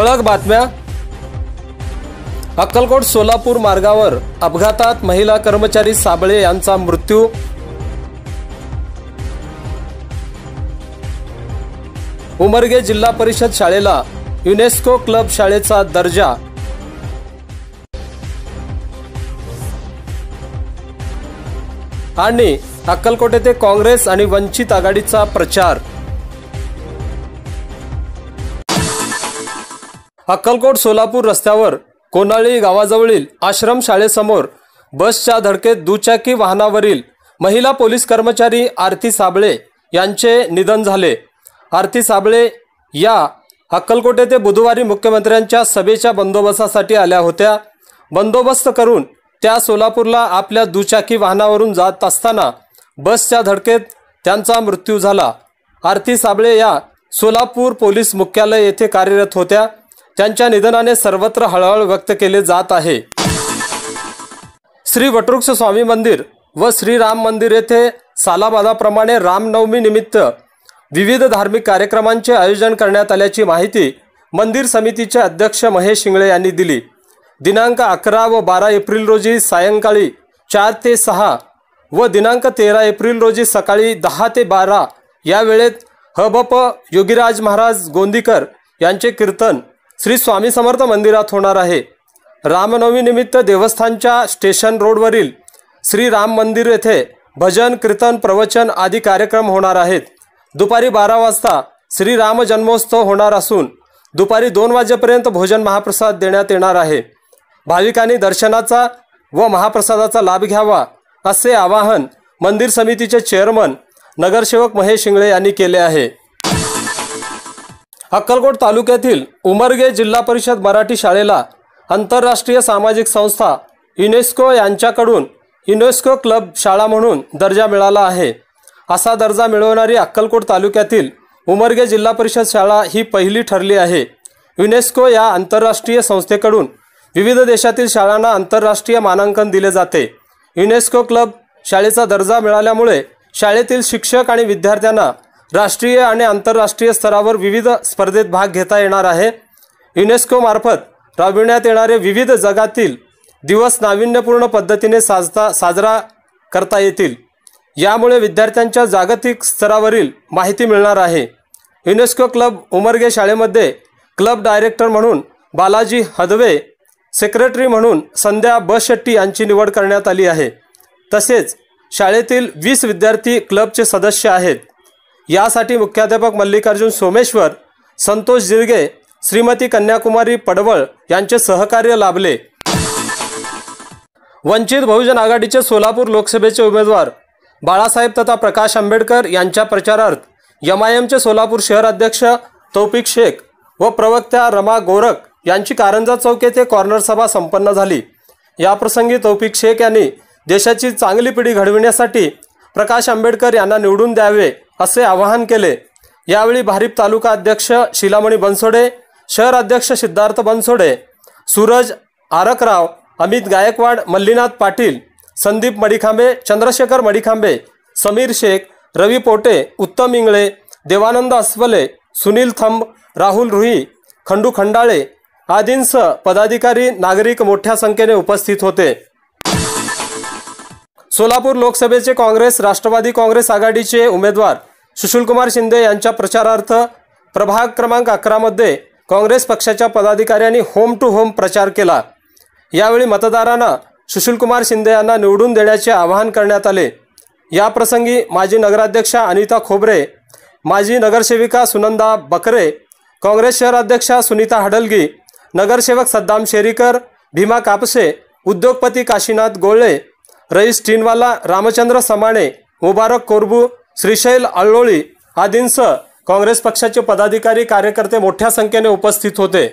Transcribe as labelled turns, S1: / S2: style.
S1: ठळक बातम्या. अक्कलकोट सोलापूर मार्गावर अपघातात महिला कर्मचारी साबळे यांचा मृत्यू. उमरगे जिल्हा परिषद शाळेला युनेस्को क्लब शाळेचा दर्जा. आणि अक्कलकोट येथे काँग्रेस आणि वंचित आघाडीचा प्रचार. अक्कलकोट सोलापूर रस्त्यावर कोनाळी गावाजवळील आश्रम शाळेसमोर बसच्या धडकेत दुचाकी वाहनावरील महिला पोलीस कर्मचारी आरती साबळे यांचे निधन झाले. आरती साबळे या अक्कलकोट येथे बुधवारी मुख्यमंत्र्यांच्या सभेच्या बंदोबस्तासाठी आल्या होत्या. बंदोबस्त करून त्या सोलापूरला आपल्या दुचाकी वाहनावरून जात असताना बसच्या धडकेत त्यांचा मृत्यू झाला. आरती साबळे या सोलापूर पोलीस मुख्यालय येथे कार्यरत होत्या. त्यांच्या निधनाने सर्वत्र हळहळ व्यक्त केले जात आहे. श्री वटवृक्ष स्वामी मंदिर व श्रीराम मंदिर येथे सालाबादाप्रमाणे रामनवमी निमित्त विविध धार्मिक कार्यक्रमांचे आयोजन करण्यात आल्याची माहिती मंदिर समितीचे अध्यक्ष महेश शिंगळे यांनी दिली. दिनांक अकरा व बारा एप्रिल रोजी सायंकाळी चार ते सहा व दिनांक तेरा एप्रिल रोजी सकाळी दहा ते बारा या वेळेत हबप योगीराज महाराज गोंदीकर यांचे कीर्तन श्री स्वामी समर्थ मंदिरात होणार आहे. रामनवमीनिमित्त देवस्थानच्या स्टेशन रोडवरील श्री राम मंदिर येथे भजन कीर्तन प्रवचन आदी कार्यक्रम होणार आहेत. दुपारी बारा वाजता श्री राम जन्मोत्सव होणार असून दुपारी दोन वाजेपर्यंत भोजन महाप्रसाद देण्यात येणार आहे. भाविकांनी दर्शनाचा व महाप्रसादाचा लाभ घ्यावा असे आवाहन मंदिर समितीचे चेअरमन नगरसेवक महेश शिंगळे यांनी केले आहे. अक्कलकोट तालुक्यातील उमरगे जिल्हा परिषद मराठी शाळेला आंतरराष्ट्रीय सामाजिक संस्था युनेस्को यांच्याकडून युनेस्को क्लब शाळा म्हणून दर्जा मिळाला आहे. असा दर्जा मिळवणारी अक्कलकोट तालुक्यातील उमरगे जिल्हा परिषद शाळा ही पहिली ठरली आहे. युनेस्को या आंतरराष्ट्रीय संस्थेकडून विविध देशातील शाळांना आंतरराष्ट्रीय मानांकन दिले जाते. युनेस्को क्लब शाळेचा दर्जा मिळाल्यामुळे शाळेतील शिक्षक आणि विद्यार्थ्यांना राष्ट्रीय आणि आंतरराष्ट्रीय स्तरावर विविध स्पर्धेत भाग घेता येणार आहे. युनेस्को मार्फत राबविण्यात येणारे विविध जगातील दिवस नाविन्यपूर्ण पद्धतीने साजता साजरा करता येतील. यामुळे विद्यार्थ्यांच्या जागतिक स्तरावरील माहिती मिळणार आहे. युनेस्को क्लब उमरगे शाळेमध्ये क्लब डायरेक्टर म्हणून बालाजी हदवे सेक्रेटरी म्हणून संध्या बशेट्टी यांची निवड करण्यात आली आहे. तसेच शाळेतील वीस विद्यार्थी क्लबचे सदस्य आहेत. यासाठी मुख्याध्यापक मल्लिकार्जुन सोमेश्वर संतोष जिरगे श्रीमती कन्याकुमारी पडवळ यांचे सहकार्य लाभले. वंचित बहुजन आघाडीचे सोलापूर लोकसभेचे उमेदवार बाळासाहेब तथा प्रकाश आंबेडकर यांच्या प्रचारार्थ एमआयएमचे सोलापूर शहर अध्यक्ष तौफिक शेख व प्रवक्त्या रमा गोरख यांची कारंजा चौक येथे कॉर्नर सभा संपन्न झाली. याप्रसंगी तौफिक शेख यांनी देशाची चांगली पिढी घडविण्यासाठी प्रकाश आंबेडकर यांना निवडून द्यावे असे आवाहन केले. यावेळी भारीप तालुका अध्यक्ष शिलामणी बनसोडे शहर अध्यक्ष सिद्धार्थ बनसोडे सूरज आरकराव अमित गायकवाड मल्लीनाथ पाटील संदीप मडिखांबे चंद्रशेखर मडिखांबे समीर शेख रवी पोटे उत्तम इंगळे देवानंद अस्वले सुनील थंब राहुल रुही खंडू खंडाळे आदींसह पदाधिकारी नागरिक मोठ्या संख्येने उपस्थित होते. सोलापूर लोकसभेचे काँग्रेस राष्ट्रवादी काँग्रेस आघाडीचे उमेदवार सुशीलकुमार शिंदे यांच्या प्रचारार्थ प्रभाग क्रमांक अकरामध्ये काँग्रेस पक्षाच्या पदाधिकाऱ्यांनी होम टू होम प्रचार केला. यावेळी मतदारांना सुशीलकुमार शिंदे यांना निवडून देण्याचे आवाहन करण्यात आले. याप्रसंगी माजी नगराध्यक्षा अनिता खोबरे माजी नगरसेविका सुनंदा बकरे काँग्रेस शहराध्यक्षा सुनीता हडलगी नगरसेवक सद्दाम शेरीकर भीमा कापसे उद्योगपती काशीनाथ गोळे रईस टिनवाला रामचंद्र समाणे मुबारक कोरबू श्रीशैल अळ्ळोळी आदींसह काँग्रेस पक्षाचे पदाधिकारी कार्यकर्ते मोठ्या संख्येने उपस्थित होते.